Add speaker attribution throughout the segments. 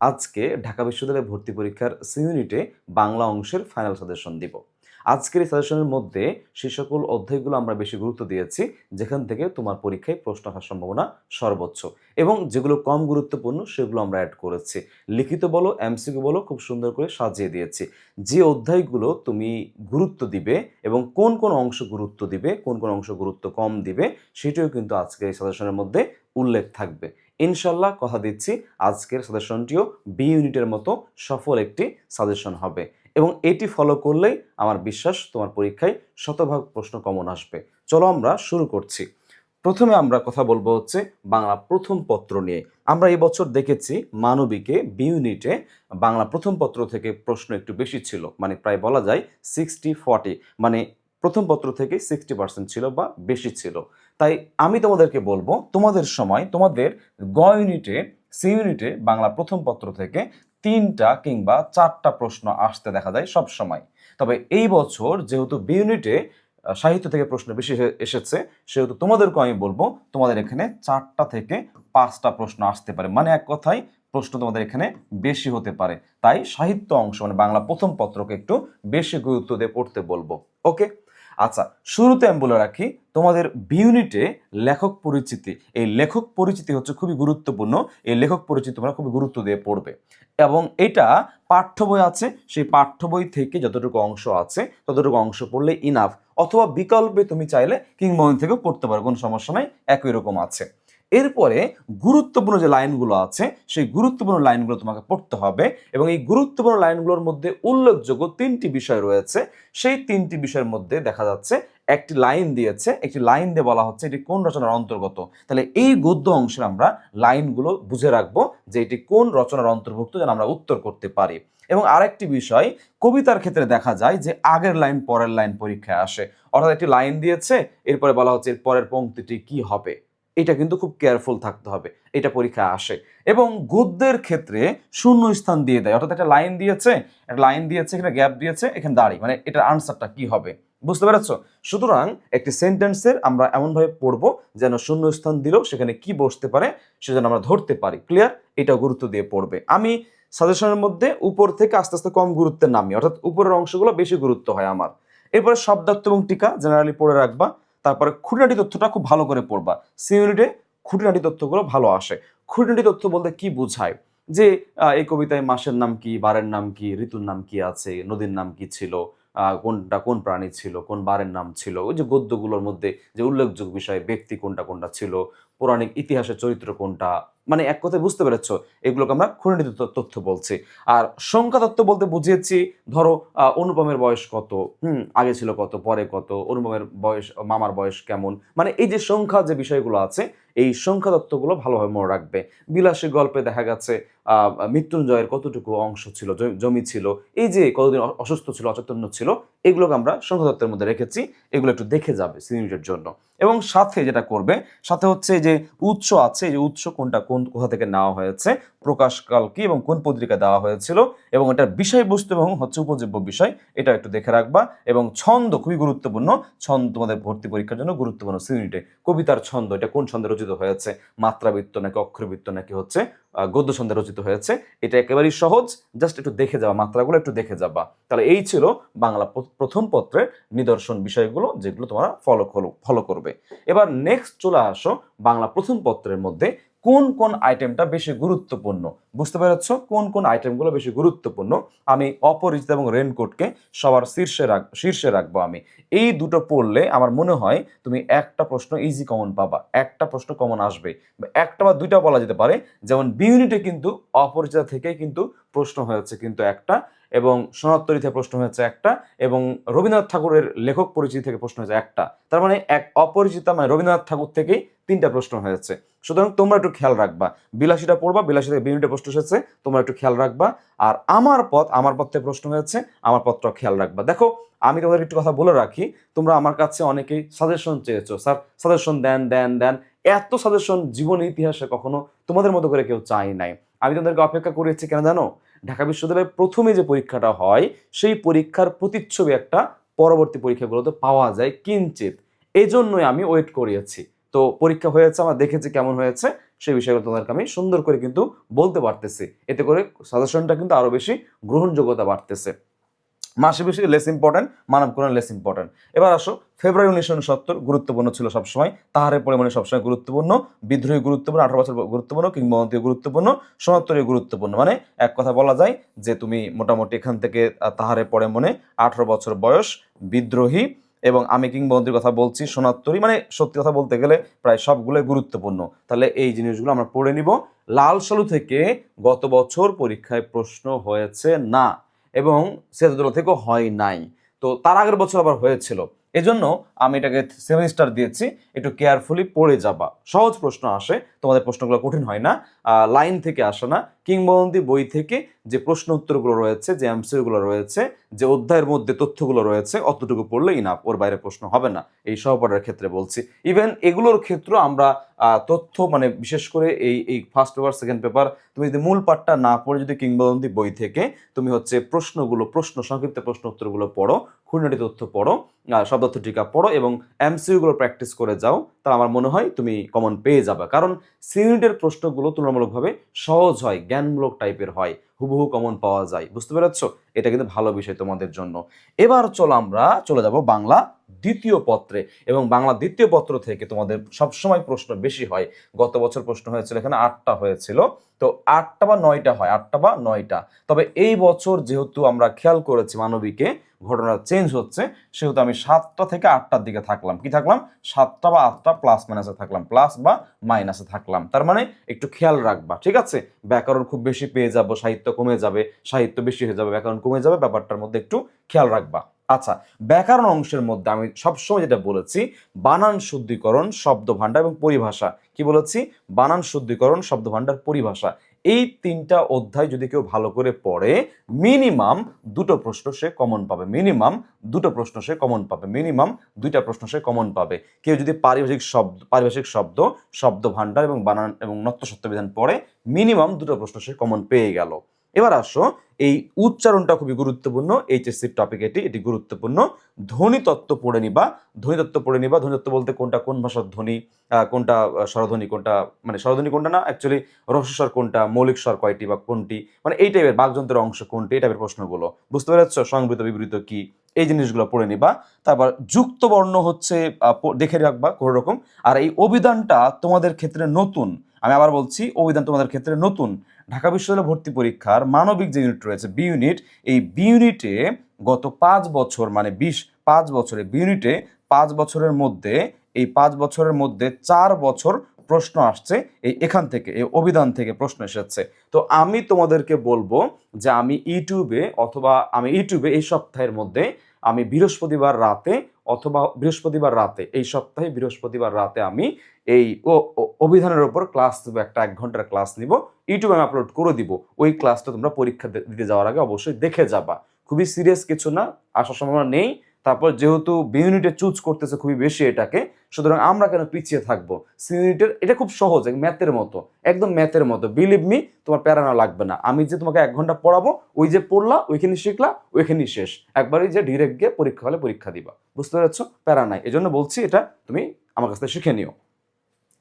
Speaker 1: আজকে ঢাকা বিশ্ববিদ্যালয়ে ভর্তি পরীক্ষার সি ইউনিটে বাংলা অংশের ফাইনাল সাজেশন দিব। আজকের এই সাজেশনের মধ্যে সে সকল অধ্যায়গুলো আমরা বেশি গুরুত্ব দিয়েছি, যেখান থেকে তোমার পরীক্ষায় প্রশ্ন আসার সম্ভাবনা সর্বোচ্চ এবং যেগুলো কম গুরুত্বপূর্ণ সেগুলো আমরা অ্যাড করেছি। লিখিত বলো এমসিকিউ বলো, খুব সুন্দর করে সাজিয়ে দিয়েছি। যে অধ্যায়গুলো তুমি গুরুত্ব দিবে এবং কোন কোন অংশ গুরুত্ব দিবে, কোন কোন অংশ গুরুত্ব কম দিবে, সেটিও কিন্তু আজকের এই সাজেশনের মধ্যে উল্লেখ থাকবে। ইনশাল্লাহ কথা দিচ্ছি। আজকের সাজেশনটিও বি ইউনিটের মতো সফল একটি সাজেশন হবে। এবং এটি ফলো করলেই আমার বিশ্বাস তোমার পরীক্ষায় শতভাগ প্রশ্ন কমন আসবে। চলো আমরা শুরু করছি। প্রথমে আমরা কথা বলব হচ্ছে বাংলা প্রথম পত্র নিয়ে। আমরা এবছর দেখেছি মানবিকে বি ইউনিটে বাংলা প্রথম পত্র থেকে প্রশ্ন একটু বেশি ছিল। মানে প্রায় বলা যায় সিক্সটি ফর্টি মানে প্রথম পত্র থেকে সিক্সটি পার্সেন্ট ছিল বা বেশি ছিল। তাই আমি তোমাদেরকে বলব, তোমাদের সময়, তোমাদের গ ইউনিটে, সি ইউনিটে বাংলা প্রথম পত্র থেকে তিনটা কিংবা চারটা প্রশ্ন আসতে দেখা যায় সব সময়। তবে এই বছর যেহেতু বি ইউনিটে সাহিত্য থেকে প্রশ্ন বেশি এসেছে, সেহেতু তোমাদেরকে আমি বলব, তোমাদের এখানে চারটা থেকে পাঁচটা প্রশ্ন আসতে পারে। মানে এক কথায়, প্রশ্ন তোমাদের এখানে বেশি হতে পারে। তাই সাহিত্য অংশ মানে বাংলা প্রথম পত্রকে একটু বেশি গুরুত্ব দিয়ে পড়তে বলব। ওকে? আচ্ছা শুরুতে আমি বলে রাখি, তোমাদের বি ইউনিটে লেখক পরিচিতি, এই লেখক পরিচিতি হচ্ছে খুবই গুরুত্বপূর্ণ, এই লেখক পরিচিতি তোমরা খুবই গুরুত্ব দিয়ে পড়বে। এবং এটা পাঠ্য বই আছে, সেই পাঠ্য বই থেকে যতটুকু অংশ আছে, ততটুকু অংশ পড়লে ইনাফ অথবা বিকল্পে তুমি চাইলে কিংবদন থেকেও পড়তে পারো, কোনো সমস্যা নাই, একই রকম আছে। এরপরে গুরুত্বপূর্ণ যে লাইনগুলো আছে, সেই গুরুত্বপূর্ণ লাইনগুলো তোমাকে পড়তে হবে এবং এই গুরুত্বপূর্ণ লাইনগুলোর মধ্যে উল্লেখযোগ্য তিনটি বিষয় রয়েছে। সেই তিনটি বিষয়ের মধ্যে দেখা যাচ্ছে একটি লাইন দিয়েছে, একটি লাইন দিয়ে বলা হচ্ছে এটি কোন রচনার অন্তর্গত। তাহলে এই গদ্য অংশের আমরা লাইনগুলো বুঝে রাখব যে এটি কোন রচনার অন্তর্ভুক্ত যেন আমরা উত্তর করতে পারি। এবং আরেকটি বিষয়, কবিতার ক্ষেত্রে দেখা যায় যে আগের লাইন পরের লাইন পরীক্ষায় আসে। অর্থাৎ একটি লাইন দিয়েছে, এরপরে বলা হচ্ছে এর পরের পংক্তিটি কি হবে? এটা কিন্তু খুব কেয়ারফুল থাকতে হবে, এটা পরীক্ষা আসে। এবং গদ্যের ক্ষেত্রে শূন্য স্থান দিয়ে দেয়, অর্থাৎ একটা লাইন দিয়েছে, একটা লাইন দিয়েছে এখানে গ্যাপ দিয়েছে, এখানে দাঁড়ি মানে এটার আনসারটা কি হবে? বুঝতে পেরেছ? সুতরাং একটি সেন্টেন্সের আমরা এমনভাবে পড়ব যেন শূন্য স্থান দিলেও সেখানে কি বসতে পারে সেজন্য আমরা ধরতে পারি। ক্লিয়ার এটাও গুরুত্ব দিয়ে পড়বে। আমি সাজেশনের মধ্যে উপর থেকে আস্তে আস্তে কম গুরুত্বের নামি, অর্থাৎ উপরের অংশগুলো বেশি গুরুত্ব হয় আমার। এরপরে শব্দার্থ এবং টিকা জেনারেলি পড়ে রাখবা। তারপরে খুঁটিনাটি তথ্যটা খুব ভালো করে পড়বা। ইউনিটে খুঁটিনাটি তথ্যগুলো ভালো আসে। খুঁটিনাটি তথ্য বলতে কি বোঝায়? যে এই কবিতায় মাসের নাম কি, বারের নাম কি, ঋতুর নাম কি আছে, নদীর নাম কি ছিল কোনটা কোন প্রাণী ছিল, কোন বারের নাম ছিল, ওই যে গদ্যগুলোর মধ্যে যে উল্লেখযোগ্য বিষয়, ব্যক্তি কোনটা কোনটা ছিল, পৌরাণিক ইতিহাসের চরিত্র কোনটা মানে এক কথায় বুঝতে পেরেছ, এগুলোকে আমরা খুঁটিনাটি তথ্য- বলছি। আর সংখ্যা তত্ত্ব বলতে বুঝিয়েছি, ধরো অনুপমের বয়স কত, হুম, আগে ছিল কত, পরে কত, অনুপমের বয়স, মামার বয়স কেমন মানে এই যে সংখ্যা যে বিষয়গুলো আছে, এই সংখ্যা তত্ত্বগুলো ভালোভাবে মনে রাখবে। বিলাসী গল্পে দেখা গেছে মৃত্যুঞ্জয়ের কতটুকু অংশ ছিল জমি ছিল, এই যে কতদিন অসুস্থ ছিল অচেতন্য ছিল, এগুলোকে আমরা সংখ্যা তত্ত্বের মধ্যে রেখেছি, এগুলো একটু দেখে যাবে সিনিয়রের জন্য। এবং সাথে যেটা করবে, সাথে হচ্ছে যে উৎস আছে যে উৎস কোনটা কোন কোথা থেকে নেওয়া হয়েছে প্রকাশকাল কি এবং কোন পত্রিকা দেওয়া হয়েছিল এবং এটার বিষয়বস্তু এবং হচ্ছে উপজীব্য বিষয় এটা একটু দেখে রাখবা। এবং ছন্দ খুবই গুরুত্বপূর্ণ। ছন্দ তোমাদের ভর্তি পরীক্ষার জন্য গুরুত্বপূর্ণ সিউনিটে কবিতার ছন্দ, এটা কোন ছন্দে রচিত হয়েছে? মাত্রাবৃত্ত নাকি অক্ষরবৃত্ত নাকি হচ্ছে গদ্য ছন্দে রচিত হয়েছে? এটা একেবারেই সহজ। জাস্ট একটু দেখে যাওয়া, মাত্রাগুলো একটু দেখে যাবা। তাহলে এই ছিল বাংলা প্রথম পত্রের নিদর্শন বিষয়গুলো যেগুলো তোমরা ফলো ফলো করবে। এবার নেক্সট চলে আসো বাংলা প্রথম পত্রের মধ্যে কোন কোন আইটেমটা বেশি গুরুত্বপূর্ণ? বুঝতে পেরেছ? কোন কোন আইটেমগুলো বেশি গুরুত্বপূর্ণ? আমি অপরিচিত এবং রেনকোটকে সবার শীর্ষে রাখ, শীর্ষে রাখব আমি। এই দুটো পড়লে আমার মনে হয় তুমি একটা প্রশ্ন ইজি কমন পাবা। একটা প্রশ্ন কমন আসবে। একটা বা দুইটা বলা যেতে পারে। যেমন বিউনিটে কিন্তু অপরিচিত থেকে কিন্তু প্রশ্ন হয়েছে কিন্তু একটা এবং সনাত্তরী থেকে প্রশ্ন হয়েছে একটা এবং রবীন্দ্রনাথ ঠাকুরের লেখক পরিচিতি থেকে প্রশ্ন হয়েছে একটা। তার মানে এক অপরিচিতা মানে রবীন্দ্রনাথ ঠাকুর থেকেই তিনটা প্রশ্ন হয়েছে। সুতরাং তোমরা একটু খেয়াল রাখবা। বিলাসীটা পড়বা বিলাসী থেকে বিউনিটে প্রশ্ন এসেছে, তোমরা একটু খেয়াল রাখবা। আর আমার পথ আমার পথ থেকে প্রশ্ন হয়েছে, আমার পথটাও খেয়াল রাখবা। দেখো, আমি তোমাদের একটু কথা বলে রাখি, তোমরা আমার কাছে অনেকেই সাজেশন চেয়েছো। স্যার সাজেশন দেন দেন দেন। এত সাজেশন জীবন, ইতিহাসে কখনো তোমাদের মতো করে কেউ চাই নাই। আমি তোমাদেরকে অপেক্ষা করেছি, কেন জানো? ঢাকা বিশ্ববিদ্যালয়ের প্রথমে যে পরীক্ষাটা হয়, সেই পরীক্ষার প্রতিচ্ছবি একটা পরবর্তী পরীক্ষাগুলোতে পাওয়া যায় কিঞ্চিত। এই জন্যই আমি ওয়েট করিয়েছি। তো পরীক্ষা হয়েছে, আমরা দেখেছি কেমন হয়েছে, সেই বিষয়গুলো তোমাদেরকে আমি সুন্দর করে কিন্তু বলতে পারতেছি। এতে করে সাজেশনটা কিন্তু আরও বেশি গ্রহণযোগ্যতা বাড়তেছে। মাসে বেশি লেস ইম্পর্টেন্ট মানব কোরআন লেস ইম্পর্টেন্ট এবার আসো ফেব্রুয়ারি উনিশশো উনসত্তর গুরুত্বপূর্ণ ছিল সবসময়। তাহারের পরিমাণে সবসময় গুরুত্বপূর্ণ, বিদ্রোহী গুরুত্বপূর্ণ, আঠারো বছর গুরুত্বপূর্ণ কিংবদন্তি গুরুত্বপূর্ণ সমাত্তরী গুরুত্বপূর্ণ। মানে এক কথা বলা যায় যে তুমি মোটামুটি এখান থেকে তাহারে পরে মনে আঠারো বছর বয়স, বিদ্রোহী এবং আমি কিংবদন্তির কথা বলছি সোনাত্তরী মানে সত্যি কথা বলতে গেলে প্রায় সবগুলোই গুরুত্বপূর্ণ। তাহলে এই জিনিসগুলো আমরা পড়ে নিব। লাল সালু থেকে গত বছর পরীক্ষায় প্রশ্ন হয়েছে না, এবং সেতুদুল্লা থেকেও হয় নাই। তো তার আগের বছর আবার হয়েছিল। এজন্য আমি এটাকে সেভেন স্টার দিয়েছি, একটু কেয়ারফুলি পড়ে যাবা। সহজ প্রশ্ন আসে, তোমাদের প্রশ্নগুলো কঠিন হয় না লাইন থেকে আসে না, কিংবদন্তি বই থেকে যে প্রশ্ন উত্তরগুলো রয়েছে, যে এমসিগুলো রয়েছে, যে অধ্যায়ের মধ্যে তথ্যগুলো রয়েছে, অতটুকু পড়লেই না, ওর বাইরে প্রশ্ন হবে না। এই সহপাঠের ক্ষেত্রে বলছি। ইভেন এগুলোর ক্ষেত্র আমরা তথ্য মানে বিশেষ করে এই এই ফার্স্ট পেপার সেকেন্ড পেপার তুমি যদি মূল পাঠটা না পড়ে যদি কিংবদন্তি বই থেকে, তুমি হচ্ছে প্রশ্নগুলো, প্রশ্ন, সংক্ষিপ্ত প্রশ্ন উত্তরগুলো পড়ো, খুঁটিনাটি তথ্য পড়ো শব্দার্থ টিকা পড়ো এবং এমসিউগুলো প্র্যাকটিস করে যাও তা আমার মনে হয় তুমি কমন পেয়ে যাবে। কারণ সিউনিটের প্রশ্নগুলো তুলনামূলকভাবে সহজ হয়, জ্ঞানমূলক টাইপের হয়। হুবহু কমন পাওয়া যায়। বুঝতে পেরেছ? এটা কিন্তু ভালো বিষয় তোমাদের জন্য। এবার চলো আমরা চলে যাব বাংলা দ্বিতীয় পত্রে এবং বাংলা দ্বিতীয় পত্র থেকে তোমাদের সবসময় প্রশ্ন বেশি হয়। গত বছর প্রশ্ন হয়েছিল, এখানে আটটা হয়েছিল। তো আটটা বা নয়টা হয়, আটটা বা নয়টা। তবে এই বছর যেহেতু আমরা খেয়াল করেছি মানবিকে ঘটনা চেঞ্জ হচ্ছে, সেহেতু আমি সাতটা থেকে আটটার দিকে থাকলাম। কি থাকলাম? সাতটা বা আটটা প্লাস মাইনাসে থাকলাম প্লাস বা মাইনাসে থাকলাম। তার মানে একটু খেয়াল রাখবা, ঠিক আছে? ব্যাকরণ খুব বেশি পেয়ে যাব, সাহিত্য কমে যাবে, সাহিত্য বেশি হয়ে যাবে, ব্যাকরণ কমে যাবে, ব্যাপারটার মধ্যে একটু খেয়াল রাখবা। আচ্ছা ব্যাকরণ অংশের মধ্যে আমি সবসময় যেটা বলেছি, বানান শুদ্ধিকরণ শব্দ ভাণ্ডার এবং পরিভাষা। কি বলেছি? বানান শুদ্ধিকরণ শব্দ ভাণ্ডার পরিভাষা। এই তিনটা অধ্যায় যদি কেউ ভালো করে পড়ে, মিনিমাম দুটো প্রশ্ন সে কমন পাবে। মিনিমাম দুটো প্রশ্ন সে কমন পাবে। মিনিমাম দুইটা প্রশ্ন সে কমন পাবে। কেউ যদি পারিভাষিক শব্দ পারিভাষিক শব্দ শব্দ ভাণ্ডার এবং বানান এবং নত্য সত্যবিধান পড়ে, মিনিমাম দুটো প্রশ্ন সে কমন পেয়ে গেল। এবার আসো, এই উচ্চারণটা খুবই গুরুত্বপূর্ণ এইচএসসির টপিক এটি এটি গুরুত্বপূর্ণ। ধ্বনি তত্ত্ব পড়ে নিবা, ধ্বনি তত্ত্ব পড়ে নিবা, ধ্বনি তত্ত্ব বলতে কোনটা, কোন ভাষার ধ্বনি কোনটা স্বরধ্বনি, কোনটা মানে স্বরধ্বনি কোনটা না অ্যাকচুয়ালি রহস্যস্বর কোনটা, মৌলিক স্বর কয়টি বা কোনটি মানে এই টাইপের বাকযন্ত্রের অংশ কোনটি, এই টাইপের প্রশ্নগুলো। বুঝতে পেরেছ? সংবৃত, বিবৃত কি, এই জিনিসগুলো পড়ে নিবা। তারপর যুক্ত বর্ণ হচ্ছে দেখে রাখবা কোনো রকম। আর এই অভিধানটা তোমাদের ক্ষেত্রে নতুন আমি আবার বলছি, অভিধান তোমাদের ক্ষেত্রে নতুন। ঢাকা বিশ্ববিদ্যালয় ভর্তি পরীক্ষার মানবিক যে ইউনিট রয়েছে বি ইউনিট এই বি ইউনিটে গত পাঁচ বছর মানে বিশ, পাঁচ বছরে বি ইউনিটে পাঁচ বছরের মধ্যে, এই পাঁচ বছরের মধ্যে চার বছর প্রশ্ন আসছে, এই এখান থেকে, এই অভিধান থেকে প্রশ্ন এসেছে। তো আমি তোমাদেরকে বলব যে আমি ইউটিউবে অথবা আমি ইউটিউবে এই সপ্তাহের মধ্যে আমি বৃহস্পতিবার রাতে অথবা বৃহস্পতিবার রাতে, এই সপ্তাহে বৃহস্পতিবার রাতে আমি এই অভিধানের ওপর ক্লাস দেবো একটা এক ঘণ্টার ক্লাস নিব, ইউটিউবে আমি আপলোড করে দিব, ওই ক্লাসটা তোমরা পরীক্ষা দিতে যাওয়ার আগে অবশ্যই দেখে যাবা। খুবই সিরিয়াস কিছু না, আসার সম্ভাবনা নেই। তারপর যেহেতু বি ইউনিটে চুজ করতেছে খুবই বেশি এটাকে, সুতরাং আমরা কেন পিছিয়ে থাকব? সি ইউনিটের এটা খুব সহজ ম্যাথের মতো, একদম ম্যাথের মতো। বিলিভ মি তোমার প্যারানো লাগবে না। আমি যে তোমাকে এক ঘণ্টা পড়াবো, ওই যে পড়লা, ওইখানে শিখলা, ওইখানেই শেষ। একবারই যে ডিরেক্ট গিয়ে পরীক্ষা হলে পরীক্ষা দিবা। বুঝতে পারছ? প্যারা নাই। এজন্য বলছি এটা তুমি আমার কাছ থেকে শিখে নিও।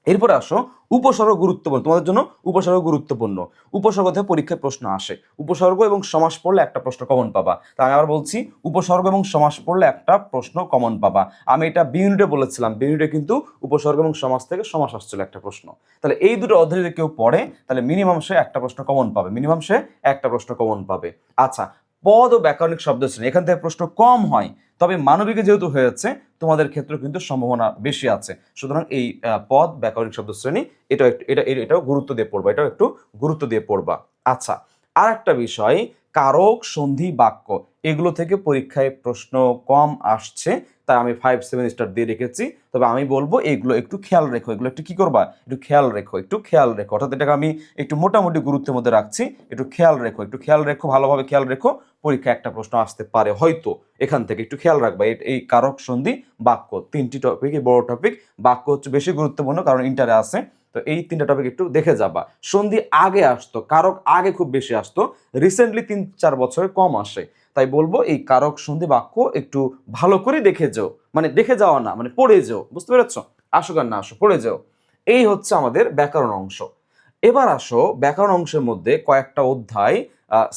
Speaker 1: এরপরে আসো, উপসর্গ গুরুত্বপূর্ণ। তোমাদের জন্য উপসর্গ গুরুত্বপূর্ণ। উপসর্গ থেকে পরীক্ষায় প্রশ্ন আসে। উপসর্গ এবং সমাস পড়লে একটা প্রশ্ন কমন পাবা। তা আমি আবার বলছি, উপসর্গ এবং সমাস পড়লে একটা প্রশ্ন কমন পাবা। আমি এটা বি ইউনিটে বলেছিলাম। বি ইউনিটে কিন্তু উপসর্গ এবং সমাস থেকে সমাস আসছিল একটা প্রশ্ন। তাহলে এই দুটো অধ্যায় যদি কেউ পড়ে, তাহলে মিনিমাম সে একটা প্রশ্ন কমন পাবে। মিনিমাম সে একটা প্রশ্ন কমন পাবে। আচ্ছা পদ ও ব্যাকরণিক শব্দ শ্রেণি। এখান থেকে প্রশ্ন কম হয়, তবে মানবিকে যেহেতু হয়েছে, তোমাদের ক্ষেত্রে কিন্তু সম্ভাবনা বেশি আছে। সুতরাং এই পদ, ব্যাকরণিক শব্দ শ্রেণি এটা, এটা- এটাও গুরুত্ব দিয়ে পড়বা, এটাও একটু গুরুত্ব দিয়ে পড়বা। আচ্ছা আর একটা বিষয়, কারক, সন্ধি, বাক্য, এগুলো থেকে পরীক্ষায় প্রশ্ন কম আসছে। তাই আমি ফাইভ সেভেন স্টার দিয়ে রেখেছি। তবে আমি বলব, এগুলো একটু খেয়াল রেখো। এগুলো একটু কি করবা? একটু খেয়াল রেখো, একটু খেয়াল রেখো। অর্থাৎ এটাকে আমি একটু মোটামুটি গুরুত্বের মধ্যে রাখছি। একটু খেয়াল রেখো, একটু খেয়াল রেখো, ভালোভাবে খেয়াল রেখো। পরীক্ষা একটা প্রশ্ন আসতে পারে হয়তো। এখান থেকে একটু খেয়াল রাখবা। এই- কারক সন্ধি, বাক্য তিনটি টপিক এই বড় টপিক বাক্য হচ্ছে বেশি গুরুত্বপূর্ণ কারণ ইন্টারে আছে। তো এই তিনটা টপিক একটু দেখে যাবা। সন্ধি আগে আসতো, কারক আগে খুব বেশি আসতো। রিসেন্টলি তিন, চার বছরে কম আসে। তাই বলব এই কারক সন্ধি বাক্য একটু ভালো করে দেখে যাও। মানে দেখে যাওয়া না মানে পড়ে যাও। বুঝতে পেরেছ? আসুক আর না আসো পড়ে যাও। এই হচ্ছে আমাদের ব্যাকরণ অংশ। এবার আসো ব্যাকরণ অংশের মধ্যে কয়েকটা অধ্যায়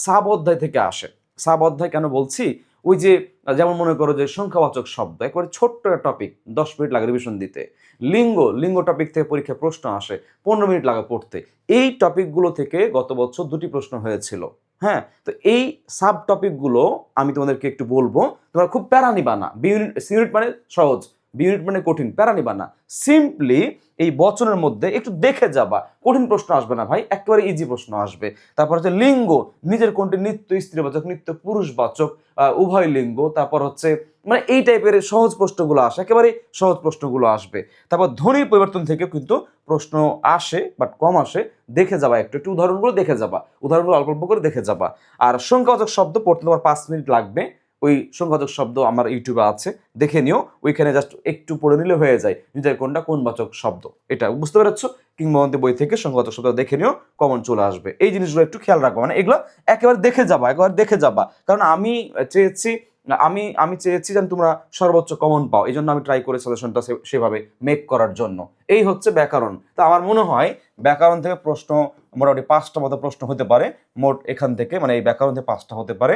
Speaker 1: সাব অধ্যায় থেকে আসে। সাব অধ্যায় কেন বলছি? ওই যে, যেমন মনে করো যে সংখ্যাবাচক শব্দ, একবারে ছোট্ট একটা টপিক দশ মিনিট লাগে রিভিশন দিতে। লিঙ্গ লিঙ্গ টপিক থেকে পরীক্ষায় প্রশ্ন আসে, পনেরো মিনিট লাগে পড়তে। এই টপিকগুলো থেকে গত বছর দুটি প্রশ্ন হয়েছিল। হ্যাঁ তো এই সাব টপিকগুলো আমি তোমাদেরকে একটু বলব। তোমরা খুব প্যারা নিবা না। বি ইউনিট সি ইউনিট মানে সহজ বি ইউনিট মানে কঠিন, প্যারা নিবা না। সিম্পলি এই বচনের মধ্যে একটু দেখে যাবা। কঠিন প্রশ্ন আসবে না ভাই, একেবারে ইজি প্রশ্ন আসবে। তারপর হচ্ছে লিঙ্গ, নিজের কোনটি নিত্য স্ত্রীবাচক নিত্য পুরুষবাচক বাচক উভয় লিঙ্গ। তারপর হচ্ছে মানে এই টাইপের সহজ প্রশ্নগুলো আসে, একেবারে সহজ প্রশ্নগুলো আসবে। তারপর ধ্বনির পরিবর্তন থেকে কিন্তু প্রশ্ন আসে বাট কম আসে। দেখে যাবা, একটু একটু উদাহরণগুলো দেখে যাবা, উদাহরণগুলো অল্প অল্প করে দেখে যাবা। আর সংখ্যাবাচক শব্দ পড়তে তোমার পাঁচ মিনিট লাগবে, ওই সংখ্যাবাচক শব্দ আমার ইউটিউবে আছে, দেখে নিও, ওইখানে জাস্ট একটু পড়ে নিলে হয়ে যায়, নিজের কোনটা, কোন বাচক শব্দ, এটা বুঝতে পেরেছ? কিংবদন্তি বই থেকে সংখ্যাবাচক শব্দ দেখে নিও কমন চলে আসবে। এই জিনিসগুলো একটু খেয়াল রাখব মানে এগুলো একেবারে দেখে যাবা, একেবারে দেখে যাবা। কারণ আমি চেয়েছি আমি আমি চেয়েছি যেন তোমরা সর্বোচ্চ কমন পাও। এই জন্য আমি ট্রাই করে সাজেশনটা সেভাবে মেক করার জন্য। এই হচ্ছে ব্যাকরণ। তা আমার মনে হয় ব্যাকরণ থেকে প্রশ্ন মোটামুটি পাঁচটা মতো প্রশ্ন হতে পারে। মোট এখান থেকে মানে এই ব্যাকরণ থেকে পাঁচটা হতে পারে।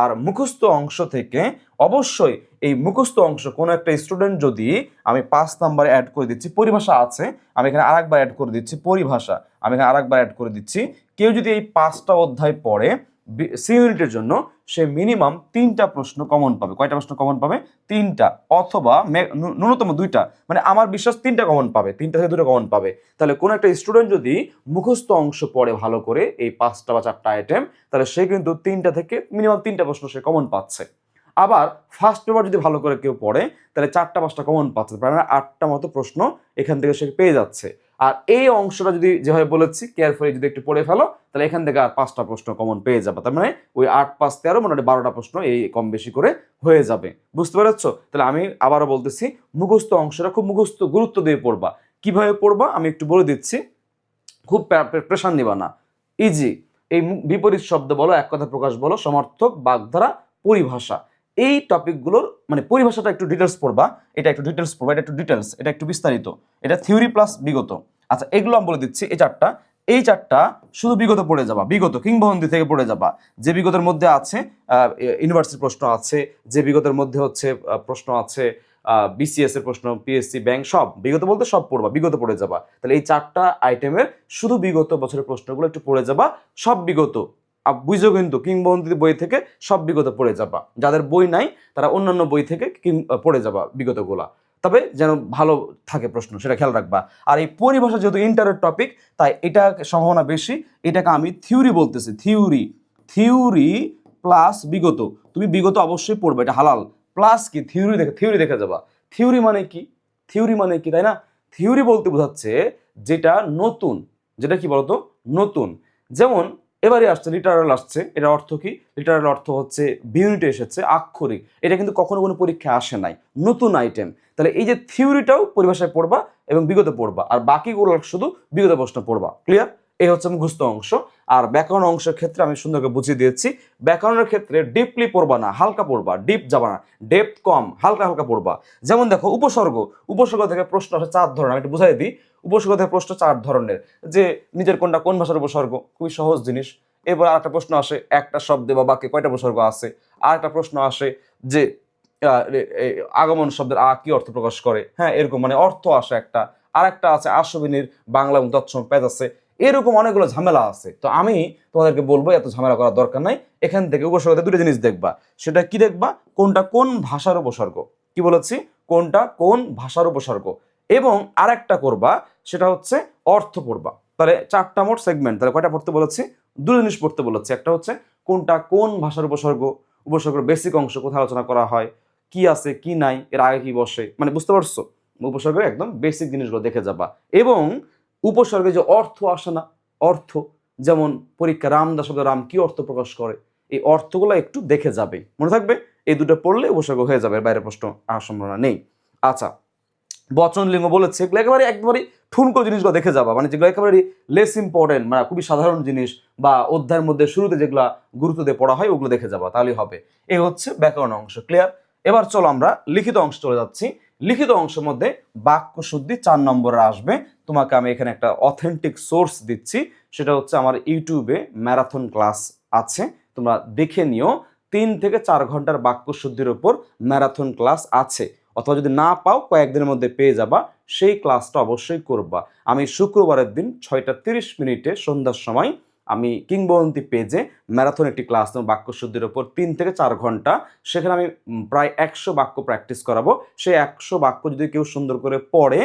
Speaker 1: আর মুখস্থ অংশ থেকে অবশ্যই এই মুখস্থ অংশ, কোনো একটা স্টুডেন্ট যদি আমি পাঁচ নাম্বারে অ্যাড করে দিচ্ছি, পরিভাষা আছে, আমি এখানে আরেকবার অ্যাড করে দিচ্ছি, পরিভাষা, আমি এখানে আরেকবার অ্যাড করে দিচ্ছি। কেউ যদি এই পাঁচটা অধ্যায় পড়ে সি ইউনিটের জন্য সে মিনিমাম তিনটা প্রশ্ন কমন পাবে। কয়টা প্রশ্ন কমন পাবে? তিনটা। অথবা ন্যূনতম দুইটা। মানে আমার বিশ্বাস তিনটা কমন পাবে। তিনটা থেকে দুটো কমন পাবে। তাহলে কোনো একটা স্টুডেন্ট যদি মুখস্থ অংশ পড়ে ভালো করে, এই পাঁচটা বা চারটা আইটেম তাহলে সে কিন্তু তিনটা থেকে মিনিমাম তিনটা প্রশ্ন সে কমন পাচ্ছে। আবার ফার্স্ট পেপার যদি ভালো করে কেউ পড়ে, তাহলে চারটা, পাঁচটা কমন পাচ্ছে। প্রায় মানে আটটা মতো প্রশ্ন এখান থেকে সে পেয়ে যাচ্ছে। আর এই অংশটা যদি যেভাবে বলেছি কেয়ারফুলি যদি একটু পড়ে ফেলো, তাহলে এখান থেকে আর পাঁচটা প্রশ্ন কমন পেয়ে যাবে। তার মানে ওই আট, পাঁচ, তেরো মোটামুটি বারোটা প্রশ্ন এই কম বেশি করে হয়ে যাবে। বুঝতে পেরেছ? তাহলে আমি আবারও বলতেছি, মুখস্থ অংশটা খুব মুখস্থ গুরুত্ব দিয়ে পড়বা। কীভাবে পড়বা? আমি একটু বলে দিচ্ছি। খুব প্রেশার নিবা না। ইজি এই বিপরীত শব্দ বলো, এক কথা প্রকাশ বলো, সমর্থক, বাগধারা, পরিভাষা। এই টপিকগুলোর মানে পরিভাষাটা একটু ডিটেলস পড়বা। এটা একটু ডিটেলস পড়বা, এটা একটু ডিটেলস এটা একটু বিস্তারিত। এটা থিওরি প্লাস বিগত। আচ্ছা এগুলো আমি বলে দিচ্ছি, এই চারটা এই চারটা শুধু বিগত পড়ে যাবা, বিগত কিংবদন্তি থেকে পড়ে যাবা। যে বিগতের মধ্যে আছে ইউনিভার্সিটির প্রশ্ন আছে, যে বিগতের মধ্যে হচ্ছে প্রশ্ন আছে বিসিএস এর প্রশ্ন পিএসসি ব্যাংক সব। বিগত বলতে সব পড়বা, বিগত পড়ে যাবা। তাহলে এই চারটা আইটেমের শুধু বিগত বছরের প্রশ্নগুলো একটু পড়ে যাবা, সব বিগত। বুঝো কিন্তু কিংবদন্তি বই থেকে সব বিগত পড়ে যাবা। যাদের বই নাই, তারা অন্যান্য বই থেকে কিং- পড়ে যাবা বিগতগুলা। তবে যেন ভালো থাকে প্রশ্ন, সেটা খেয়াল রাখবা। আর এই পরিভাষা যেহেতু ইন্টারের টপিক তাই এটা সম্ভাবনা বেশি। এটাকে আমি থিওরি বলতেছি থিওরি থিওরি প্লাস বিগত। তুমি বিগত অবশ্যই পড়বে, এটা হালাল। প্লাস কি? থিওরি দেখে থিওরি দেখে যাবা। থিওরি মানে কি? থিওরি মানে কি, তাই না? থিওরি বলতে বোঝাচ্ছে যেটা নতুন। যেটা কি বলতো? নতুন। যেমন এবারে আসছে লিটারাল আসছে। এটা অর্থ কি? লিটারাল অর্থ হচ্ছে বিউনিটে এসেছে, আক্ষরিক। এটা কিন্তু কখনো কোনো পরীক্ষায় আসে নাই। নতুন আইটেম তাহলে এই যে থিওরিটাও পরিভাষায় পড়বা এবং বিগত পড়বা। আর বাকিগুলো শুধু বিগত প্রশ্ন পড়বা। ক্লিয়ার এই হচ্ছে মুখস্থ অংশ। আর ব্যাকরণ অংশের ক্ষেত্রে আমি সুন্দরকে বুঝিয়ে দিয়েছি। ব্যাকরণের ক্ষেত্রে ডিপলি পড়বা না, হালকা পড়বা ডিপ যাবা না ডেপথ কম, হালকা হালকা পড়বা। যেমন দেখো, উপসর্গ উপসর্গ থেকে প্রশ্ন আসে চার ধরনের, আমি একটু বুঝাই দিই। উপসর্গ থেকে প্রশ্ন চার ধরনের, যে নিজের কোনটা কোন ভাষার উপসর্গ, খুবই সহজ জিনিস। এবার আরেকটা প্রশ্ন আসে, একটা শব্দে বা বাক্যে কয়টা উপসর্গ আছে? আর একটা প্রশ্ন আসে যে আগমন শব্দের আ কি অর্থ প্রকাশ করে? হ্যাঁ এরকম মানে অর্থ আসে একটা। আর একটা আছে আশ্রবিনীর বাংলা তৎসম পেজ আছে। এরকম অনেকগুলো ঝামেলা আছে। তো আমি তোমাদেরকে বলব, এত ঝামেলা করার দরকার নাই। এখান থেকে উপসর্গতে দুটো জিনিস দেখবা। সেটা কি দেখবা? কোনটা কোন ভাষার উপসর্গ? কি বলেছি? কোনটা কোন ভাষার উপসর্গ? এবং আরেকটা করবা, সেটা হচ্ছে অর্থ পড়বা। তাহলে চারটা মোট সেগমেন্ট তাহলে কয়টা পড়তে বলেছি? দুটো জিনিস পড়তে বলেছি। একটা হচ্ছে কোনটা কোন ভাষার উপসর্গ? উপসর্গের বেসিক অংশ কোথায় আলোচনা করা হয়? কি আছে, কি নাই? এর আগে কি বসে? মানে বুঝতে পারছ? উপসর্গের একদম বেসিক জিনিসগুলো দেখে যাবা। এবং উপসর্গে যে অর্থ আসে না, অর্থ, যেমন পরীক্ষা রামদা শব্দ রাম কি অর্থ প্রকাশ করে, এই অর্থগুলো একটু দেখে যাবে। মনে থাকবে? এই দুটো পড়লে উপসর্গ হয়ে যাবে বাইরে প্রশ্ন আসার সম্ভাবনা নেই। আচ্ছা বচন লিঙ্গ বলেছে, এগুলো একেবারে একবারে ঠুনকো জিনিসগুলো দেখে যাবা। মানে যেগুলো একেবারে লেস ইম্পর্টেন্ট মানে খুবই সাধারণ জিনিস বা অধ্যায়ের মধ্যে শুরুতে যেগুলো গুরুত্ব দিয়ে পড়া হয়, ওগুলো দেখে যাবা, তাহলেই হবে। এই হচ্ছে ব্যাকরণ অংশ ক্লিয়ার এবার চলো আমরা লিখিত অংশ চলে যাচ্ছি। লিখিত অংশের মধ্যে বাক্য শুদ্ধি চার নম্বরে আসবে। তোমাকে আমি এখানে একটা অথেন্টিক সোর্স দিচ্ছি। সেটা হচ্ছে আমার ইউটিউবে ম্যারাথন ক্লাস আছে। তোমরা দেখে নিও, তিন থেকে চার ঘণ্টার বাক্য শুদ্ধির ওপর ম্যারাথন ক্লাস আছে। অথবা যদি না পাও, কয়েকদিনের মধ্যে পেয়ে যাবা। সেই ক্লাসটা অবশ্যই করবা। আমি শুক্রবারের দিন ছয়টা তিরিশ মিনিটে সন্ধ্যার সময় আমি কিংবদন্তি পেজে ম্যারাথন একটি ক্লাস নেব বাক্য শুদ্ধির ওপর তিন থেকে চার ঘণ্টা। সেখানে আমি প্রায় একশো বাক্য প্র্যাকটিস করাবো। সেই একশো বাক্য যদি কেউ সুন্দর করে পড়ে,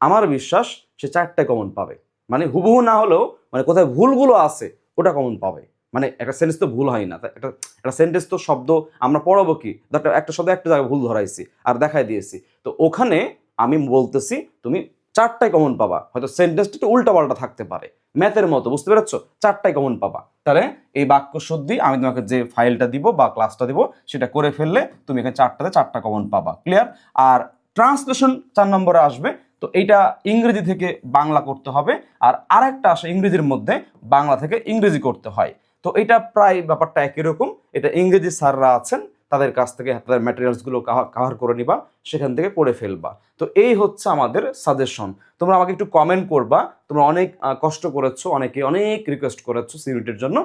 Speaker 1: আমার বিশ্বাস সে চারটে কমন পাবে। মানে হুবহু না হলেও মানে কোথায় ভুলগুলো আছে, ওটা কমন পাবে। মানে একটা সেন্টেন্স তো ভুল হয় না। একটা একটা সেন্টেন্স তো শব্দ, আমরা পড়াবো কি? একটা শব্দ একটা জায়গায় ভুল ধরাইছি, আর দেখাই দিয়েছি। তো ওখানে আমি বলতেছি, তুমি চারটায় কমন পাবা। হয়তো সেন্টেন্সটা একটু উল্টা পাল্টা থাকতে পারে। ম্যাথের মতো, বুঝতে পেরেছ? চারটায় কমন পাবা। তাহলে এই বাক্য শুদ্ধি আমি তোমাকে যে ফাইলটা দিব বা ক্লাসটা দিব, সেটা করে ফেললে তুমি এখানে চারটাতে চারটা কমন পাবা। ক্লিয়ার আর ট্রান্সলেশন চার নম্বরে আসবে, তো এইটা ইংরেজি থেকে বাংলা করতে হবে, আর আরেকটা আসে ইংরেজির মধ্যে, বাংলা থেকে ইংরেজি করতে হয়। তো এটা প্রায় ব্যাপারটা একই রকম, এটা ইংরেজি স্যাররা আছেন তাদের কাছ থেকে তাদের ম্যাটেরিয়ালসগুলো কাভার করে নিবা, সেখান থেকে পড়ে ফেলবা। তো এই হচ্ছে আমাদের সাজেশন তোমরা আমাকে একটু কমেন্ট করবা, তোমরা অনেক কষ্ট করেছ, অনেকে অনেক রিকোয়েস্ট করেছ সিউনিটের জন্য।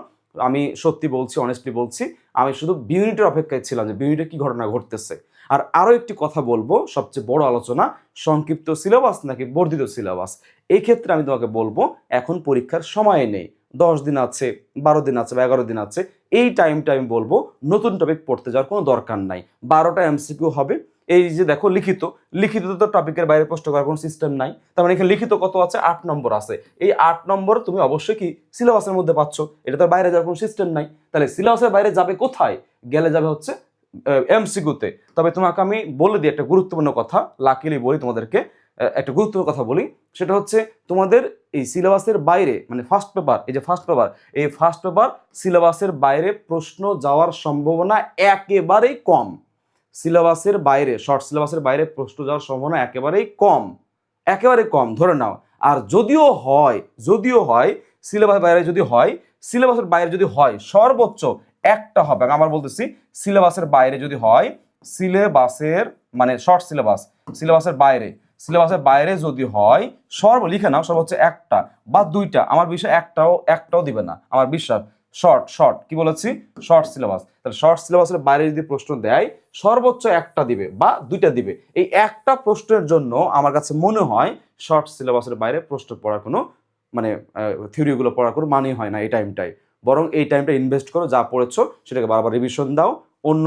Speaker 1: আমি সত্যি বলছি অনেস্টলি বলছি, আমি শুধু বিউনিটের অপেক্ষায় ছিলাম যে বিউনিটে কি ঘটনা ঘটতেছে। আর আরও একটি কথা বলব, সবচেয়ে বড় আলোচনা, সংক্ষিপ্ত সিলেবাস নাকি বর্ধিত সিলেবাস এই ক্ষেত্রে আমি তোমাকে বলব, এখন পরীক্ষার সময় নেই। দশ দিন আছে, বারো দিন আছে বা এগারো দিন আছে, এই টাইমটা আমি বলব নতুন টপিক পড়তে যাওয়ার কোনো দরকার নাই। বারোটা এমসিকিউ হবে। এই যে দেখো লিখিত লিখিত তো টপিকের বাইরে প্রশ্ন করার কোনো সিস্টেম নাই। তার মানে এখানে লিখিত কত আছে? আট নম্বর আছে। এই আট নম্বর তুমি অবশ্যই কি সিলেবাসের মধ্যে পাচ্ছ। এটা তো বাইরে যাওয়ার কোনো সিস্টেম নাই। তাহলে সিলেবাসের বাইরে যাবে কোথায়? গেলে যাবে হচ্ছে এমসিকিউতে তবে তোমাকে আমি বলে দিই একটা গুরুত্বপূর্ণ কথা লাকিলি বলি তোমাদেরকে। একটা গুরুত্বপূর্ণ কথা বলি, সেটা হচ্ছে তোমাদের এই সিলেবাসের বাইরে মানে ফার্স্ট পেপার এই যে ফার্স্ট পেপার এই ফার্স্ট পেপার সিলেবাসের বাইরে প্রশ্ন যাওয়ার সম্ভাবনা একেবারেই কম। সিলেবাসের বাইরে শর্ট সিলেবাসের বাইরে প্রশ্ন যাওয়ার সম্ভাবনা একেবারেই কম। একেবারে কম, ধরে নাও। আর যদিও হয় যদিও হয়, সিলেবাসের বাইরে যদি হয়, সিলেবাসের বাইরে যদি হয়, সর্বোচ্চ একটা হবে। আমি আবার বলতেছি, সিলেবাসের বাইরে যদি হয়, সিলেবাসের মানে শর্ট সিলেবাস, সিলেবাসের বাইরে সিলেবাসের বাইরে যদি হয়, সর্ব লিখে নাও সর্বোচ্চ একটা বা দুইটা। আমার বিষয় একটাও একটাও দিবে না। আমার বিশ্বাস শর্ট শর্ট কি বলেছি? শর্ট সিলেবাস তাহলে শর্ট সিলেবাসের বাইরে যদি প্রশ্ন দেয়, সর্বোচ্চ একটা দিবে বা দুইটা দিবে। এই একটা প্রশ্নের জন্য আমার কাছে মনে হয় শর্ট সিলেবাসের বাইরে প্রশ্ন পড়ার কোনো মানে থিওরিগুলো পড়ার কোনো মানে হয় না এই টাইমটাই বরং এই টাইমটা ইনভেস্ট করো, যা পড়েছো, সেটাকে বারবার রিভিশন দাও অন্য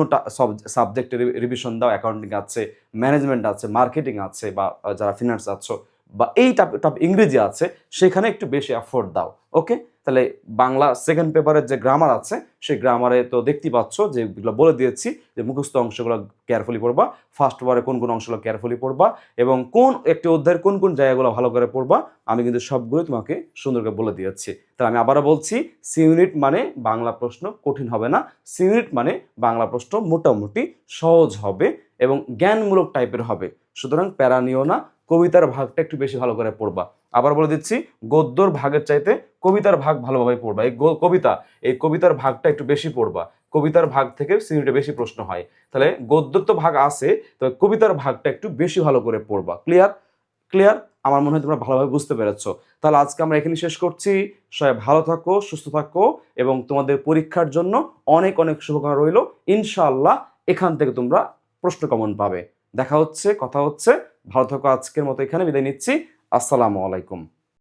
Speaker 1: সাবজেক্টের রিভিশন দাও অ্যাকাউন্টিং আছে ম্যানেজমেন্ট আছে মার্কেটিং আছে বা যারা ফিনান্স আছো, বা এই টপ ইংরেজি আছে, সেখানে একটু বেশি অ্যাফোর্ড দাও ওকে তাহলে বাংলা সেকেন্ড পেপারের যে গ্রামার আছে, সেই গ্রামারে তো দেখতেই পাচ্ছ যেগুলো বলে দিয়েছি যে মুখস্থ অংশগুলো কেয়ারফুলি পড়বা ফার্স্ট পেপারে কোন কোন অংশগুলো কেয়ারফুলি পড়বা এবং কোন একটি অধ্যায়ের কোন কোন জায়গাগুলো ভালো করে পড়বা, আমি কিন্তু সবগুলো তোমাকে সুন্দর করে বলে দিয়েছি। তাহলে আমি আবারও বলছি সি ইউনিট মানে বাংলা প্রশ্ন কঠিন হবে না সি ইউনিট মানে বাংলা প্রশ্ন মোটামুটি সহজ হবে এবং জ্ঞানমূলক টাইপের হবে। সুতরাং প্যারা নিও না কবিতার ভাগটা একটু বেশি ভালো করে পড়বা। আবার বলে দিচ্ছি, গদ্যর ভাগের চাইতে কবিতার ভাগ ভালোভাবে পড়বা। এই কবিতা, এই কবিতার ভাগটা একটু বেশি পড়বা। কবিতার ভাগ থেকে সিউনিটে বেশি প্রশ্ন হয়। তাহলে গদ্যর তো ভাগ আছে, তবে কবিতার ভাগটা একটু বেশি ভালো করে পড়বা। ক্লিয়ার ক্লিয়ার আমার মনে হয় তোমরা ভালোভাবে বুঝতে পেরেছ। তাহলে আজকে আমরা এখানে শেষ করছি। সবাই ভালো থাকো, সুস্থ থাকো, এবং তোমাদের পরীক্ষার জন্য অনেক অনেক শুভকামনা রইল। ইনশাআল্লাহ এখান থেকে তোমরা প্রশ্ন কমন পাবে। দেখা হচ্ছে, কথা হচ্ছে। ভালো থাকো আজকের মতো এখানে বিদায় নিচ্ছি। আসসালামু আলাইকুম।